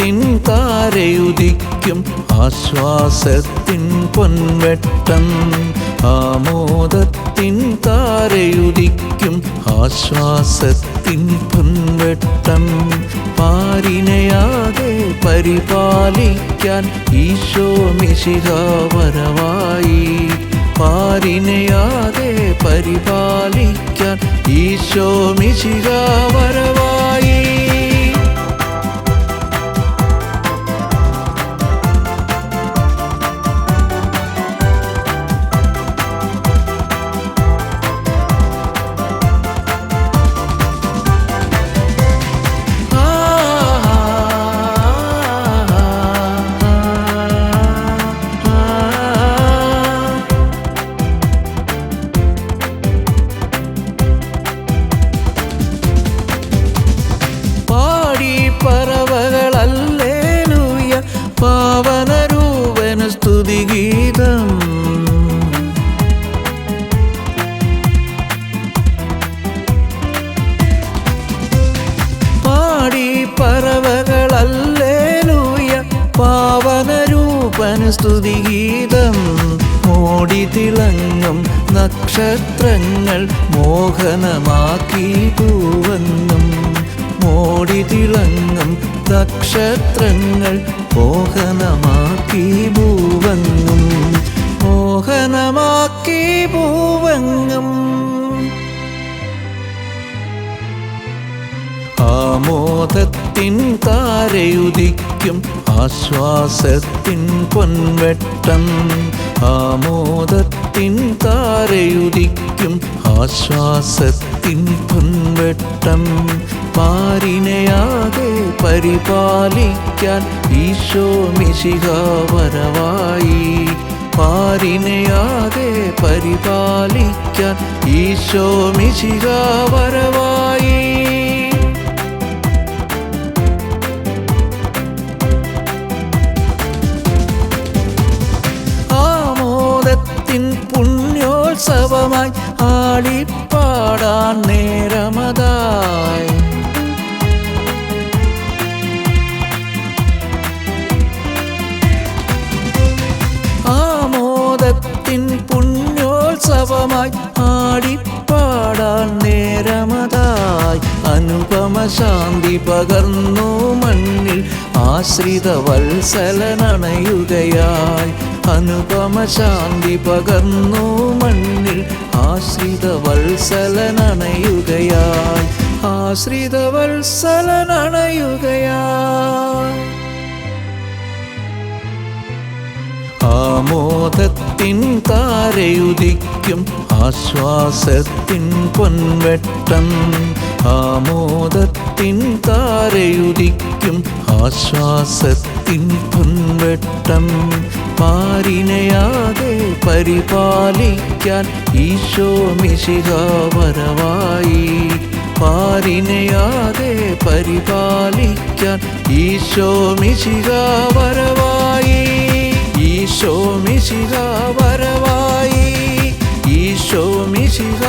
ആമോദത്തിൻ താരയുദിക്കും ആശ്വാസത്തിൻ പൊൻവെട്ടം. ആമോദത്തിൻ താരയുദിക്കും ആശ്വാസത്തിൻ പൊൻവെട്ടം. പാരിനയാതെ പരിപാലിക്കാൻ ഈശോ മിശിരാവരവായി വരവായി പാരിനയാകെ പരിപാലിക്കാൻ ഈശോ മിശിരാവര പാവനരൂപന സ്തുതിഗീതം മോടി തിളങ്ങും നക്ഷത്രങ്ങൾ മോഹനമാക്കി പൂവെന്നും മോടി തിളങ്ങും നക്ഷത്രങ്ങൾ മോഹനമാക്കി പൂവെന്നും മോഹനമാക്കി പൂവെന്നും ആമോദത്തിൻ താരയുദിക്കും ആശ്വാസത്തിൻ പൊൻവെട്ടം ആമോദത്തിൻ താരയുദിക്കും ആശ്വാസത്തിൻ പൊൻവെട്ടം പാരിനെയാകെ പരിപാലിക്കാൻ ഈശോ മിശിക വരവായി. പാരിനെയാകെ പരിപാലിക്കാൻ ഈശോ മിശിക വരവായി. പുണ്യോത്സവമായി ആടിപ്പാടാൻ നേരമതായി. ആമോദത്തിൻ പുണ്യോത്സവമായി ആടിപ്പാടാൻ നേരമതായി. അനുപമ ശാന്തി പകർന്നു മണ്ണിൽ ആശ്രിത വത്സലനണയുകയായി. അനുപമ ശാന്തി പകർന്നു മണ്ണിൽ ആശ്രിത വത്സലനണയുകയായി. ആശ്രിത വത്സലനണയുകയായി. ആമോദത്തിൻ താരയുദിക്കും ആശ്വാസത്തിൻ പൊൻവെട്ടം. ആമോദത്തിൻ താരയുദിക്കും ആശ്വാസത്തിൻ പൊൻവെട്ടം പാരിനയാതെ പരിപാലിക്കാൻ ഈശോ മിശിഹ വരവായി പാരിനയാകെ പരിപാലിക്കാൻ ഈശോ മിശിഹ വരവായി ഈശോ വരവായി ഈശോ മിശിഹ